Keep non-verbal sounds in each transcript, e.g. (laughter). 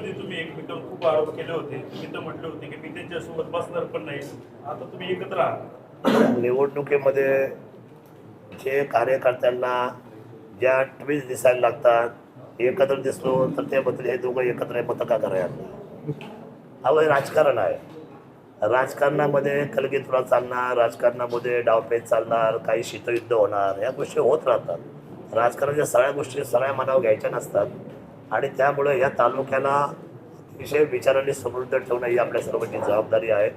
मध्ये तुम्ही एकमेकांवर खूप आरोप केले होते. तुम्ही तर म्हटले होते की मी त्यांच्यासोबत बसणार पण नाही. आता तुम्ही एकत्र आहात. निवडणुकीमध्ये जे कार्यकर्त्यांना ज्या ट्वीट दिसायला लागतात एकत्र दिसलो तर ते म्हणतील हे दोघं एकत्र मतं का करायला हा राजकारण आहे. राजकारणामध्ये कलगीतुरा चालणार राजकारणामध्ये डावपेच चालणार काही शीतयुद्ध होणार या गोष्टी होत राहतात. राजकारणाच्या सगळ्या गोष्टी सगळ्या मनावर घ्यायच्या नसतात. आणि त्यामुळे या तालुक्याला अतिशय विचारांनी समृद्ध ठेवणं ही आपल्या सर्वांची जबाबदारी आहे.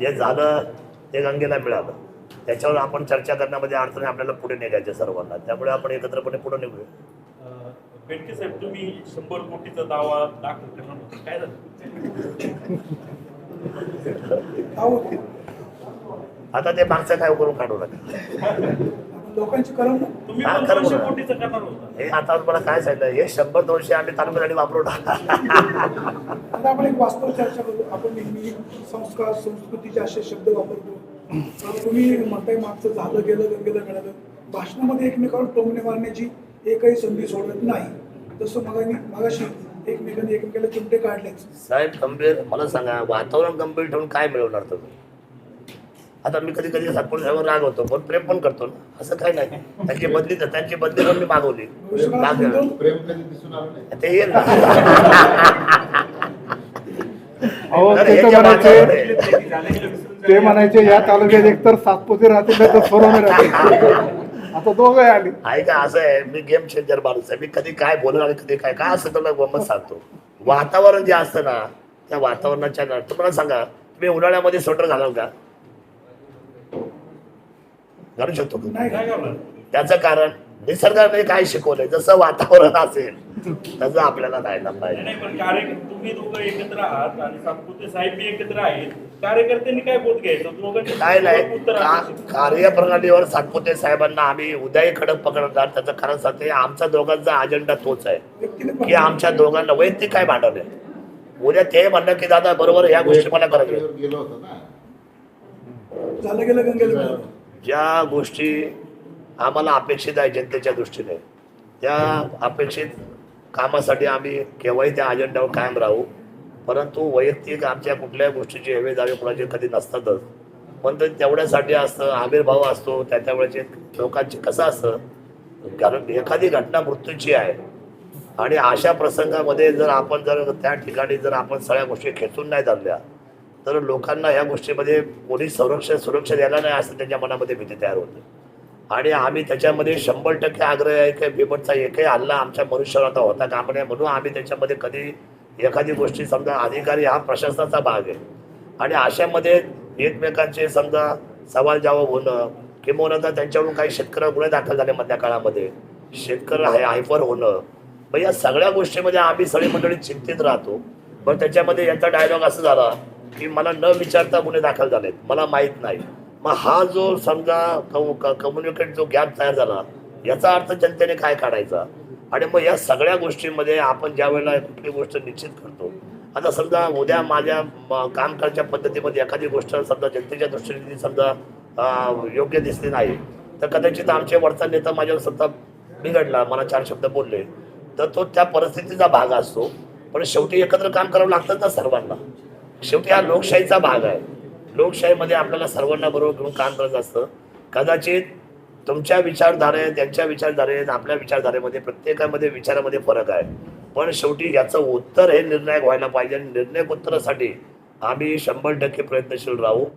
जे झालं ते गंगेला मिळालं. त्याच्यावर आपण चर्चा करण्यामध्ये अडचणी आपल्याला पुढे निघायचे सर्वांना. त्यामुळे आपण एकत्रपणे पुढे निघूया. साहेब तुम्ही शंभर कोटीचा दावा दाखल करणार होते. काय झालं? आता ते मागचं काय करून काढू नका. (laughs) लोकांची कलम तुम्ही हा, पण खरं दोनशे बोला. कोटीचं करणार होता. हे आता मला काय सांगितलं? हे शंभर दोनशे आम्ही तालुक्यासाठी वापरू नका आता आपण एक वास्तव चर्चा करू. आपण नेहमी संस्कार संस्कृतीचे असे शब्द वापरतो. आता तुम्ही म्हणताय मागचं झालं गेलं गेलं मिळालं भाषणामध्ये एकमेकावर टोमणे मारण्याची एकही संधी सोडत नाही. जसं मगानी मगाशी एकमेकांनी एकमेकाला चिमटे काढलेच. साहेब गंभीर मला सांगा वातावरण गंभीर ठेवून काय मिळवणार तुम्ही? आता मी कधी कधी सातपूर साहेबांवर राग होतो पण प्रेम पण करतो ना. असं काय नाही. त्यांची बदली त्यांची बदली पण मी मागवली. ते येईल तर ते हे तर म्हणायचे वातावरण आहे, ते म्हणायचे या तालुक्यात एकतर सातपुते राहतील तर सोडवणे राहतील. आता दोघं आली. ऐका असं आहे. मी गेम चेंजर माणूस आहे. मी कधी काय बोलणार आणि कधी काय काय असं तुला गमत सांगतो. वातावरण जे असतं ना त्या वातावरणाच्या तुम्हाला सांगा तुम्ही उन्हाळ्यामध्ये स्वेटर घालाल का? घालू शकतो का? त्याचं कारण निसर्गाने काय शिकवलंय? जसं वातावरण असेल तसं आपल्याला राहायला पाहिजे. नाही पण कार्य तुम्ही दोघं एकत्र आहात आणि सातपुते साहेब बी एकत्र आहेत कार्यकर्त्यांनी काय बोध घ्यायचं? दोघांचे काय नाही. कार्यप्रणालीवर सातपुते साहेबांना आम्ही उद्याही खडक पकडणार त्याचं कारण सांगते आमचा दोघांचा अजेंडा तोच आहे. की आमच्या दोघांना वैयक्तिक काय आहे उद्या ते म्हणणं की दादा बरोबर या गोष्टी मला करायच्या आहेत. गेलो होतो ना. झालं गेलं ज्या गोष्टी आम्हाला अपेक्षित आहे जनतेच्या दृष्टीने त्या अपेक्षित कामासाठी आम्ही केव्हाही त्या अजेंड्यावर कायम राहू. परंतु वैयक्तिक आमच्या कुठल्याही गोष्टीची हवे दावे कुणाचे कधी नसतातच. पण ते तेवढ्यासाठी असतं आविर्भाव असतो त्या त्या वेळेचे लोकांचे कसं असतं? कारण एखादी घटना मृत्यूची आहे. आणि अशा प्रसंगामध्ये जर आपण जर त्या ठिकाणी जर आपण सगळ्या गोष्टी खेचून नाही धरल्या तर लोकांना या गोष्टीमध्ये कोणी संरक्षण सुरक्षा द्यायला नाही असं त्यांच्या मनामध्ये भीती तयार होते. आणि आम्ही त्याच्यामध्ये शंभर टक्के आग्रह आहे की बिबटचा एकही हल्ला आमच्या मनुष्यावर आता होता कामा नये म्हणून आम्ही त्याच्यामध्ये कधी एखादी गोष्टी समजा अधिकारी हा प्रशासनाचा भाग आहे. आणि अशामध्ये एकमेकांचे समजा सवाल जवाब होणं किंवा त्यांच्याकडून काही शेतकऱ्यावर गुन्हे दाखल झाले मधल्या काळामध्ये शेतकरी हाय हायपर होणं मग या सगळ्या गोष्टीमध्ये आम्ही सगळी मंडळी चिंतित राहतो. पण त्याच्यामध्ये यांचा डायलॉग असं झाला की मला न विचारता गुन्हे दाखल झालेत. मला माहीत नाही. मग हा जो समजा कम्युनिकेट जो गॅप तयार झाला याचा अर्थ जनतेने काय काढायचा? आणि मग या सगळ्या गोष्टींमध्ये आपण ज्या वेळेला कुठली गोष्ट निश्चित करतो आता समजा उद्या माझ्या म- काम करायच्या पद्धतीमध्ये एखादी गोष्ट समजा जनतेच्या दृष्टीने समजा योग्य दिसली नाही तर कदाचित आमचे वरचा नेता माझ्यावर सत्ता बिघडला मला चार शब्द बोलले तर तो त्या परिस्थितीचा भाग असतो. पण शेवटी एकत्र काम करावं लागतं ना सर्वांना. शेवटी हा लोकशाहीचा भाग आहे. लोकशाहीमध्ये आपल्याला सर्वांना बरोबर घेऊन काम करायचं असतं. कदाचित तुमच्या विचारधारेत त्यांच्या विचारधारेत आपल्या विचारधारेमध्ये प्रत्येकामध्ये विचारामध्ये फरक आहे. पण शेवटी याचं उत्तर हे निर्णायक व्हायला पाहिजे आणि निर्णायक उत्तरासाठी आम्ही शंभर टक्के प्रयत्नशील राहू.